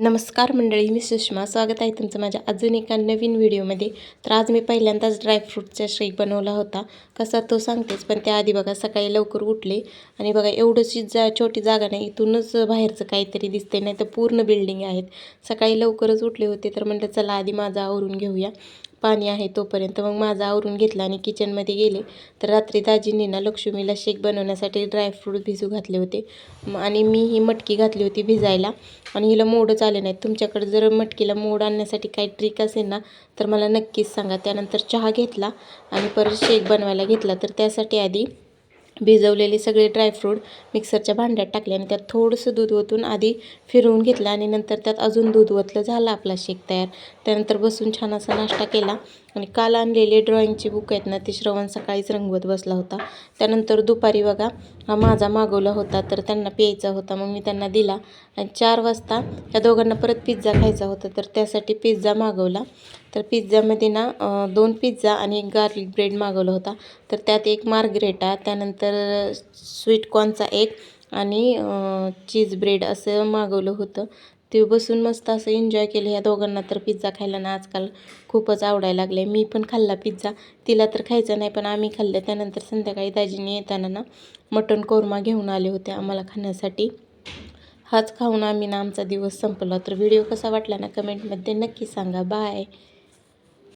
नमस्कार मंडळी मी सुषमा. स्वागत आहे तुमचं माझ्या अजून एका नवीन व्हिडिओमध्ये. तर आज मी पहिल्यांदाच ड्रायफ्रूटचा शेक बनवला होता. कसा तो सांगतेच पण त्याआधी बघा सकाळी लवकर उठले. आणि बघा एवढंशी जा छोटी जागा नाही इथूनच बाहेरचं काहीतरी दिसते नाही तर पूर्ण बिल्डिंग आहेत सकाळी लवकरच उठले होते तर म्हटलं चला आधी माझा आवरून घेऊया. पाणी आहे तोपर्यंत. मग माझं आवरून घेतलं आणि किचनमध्ये गेले. तर रात्री दाजींनी ना लक्ष्मीला शेक बनवण्यासाठी ड्रायफ्रूट भिजू घातले होते. आणि मी ही मटकी घातली होती भिजायला. आणि हिला मोडच आले नाहीत तुमच्याकडे जर मटकीला मोड आणण्यासाठी काही ट्रिक असेल ना तर मला नक्कीच सांगा. त्यानंतर चहा घेतला आणि परत शेक बनवायला घेतला. तर त्यासाठी आधी भिजवलेले सगळे ड्रायफ्रूट मिक्सरच्या भांड्यात टाकले आणि त्यात थोडंसं दूध ओतून आधी फिरवून घेतलं आणि नंतर त्यात अजून दूध ओतलं झाला आपला शेक तयार. त्यानंतर बसून छान असा नाश्ता केला. आणि काल आणलेले ड्रॉईंगची बुक आहेत ना ते श्रवण सकाळीच रंगवत बसला होता. त्यानंतर दुपारी बघा हा माझा मागवला होता तर त्यांना प्यायचा होता मग मी त्यांना दिला. आणि चार वाजता या दोघांना परत पिझ्झा खायचा होता तर त्यासाठी पिझ्झा मागवला. तर पिझ्झामध्ये ना दोन पिझ्झा आणि एक गार्लिक ब्रेड मागवला होता. तर त्यात एक मार्गरेटा त्यानंतर स्वीट कॉर्नचा एक आणि चीज ब्रेड असं मागवलं होतं. ते बसून मस्त असं एन्जॉय केलं. ह्या दोघांना तर पिझ्झा खायला ना आजकाल खूपच आवडायला लागले मी पण खाल्ला पिझ्झा तिला तर खायचा नाही पण आम्ही खाल्लं. त्यानंतर संध्याकाळी दाजीने येताना ना मटण कोरमा घेऊन आले होते आम्हाला खाण्यासाठी. हाच खाऊन आम्ही ना आमचा दिवस संपला. तर व्हिडिओ कसा वाटला ना कमेंटमध्ये नक्की सांगा. बाय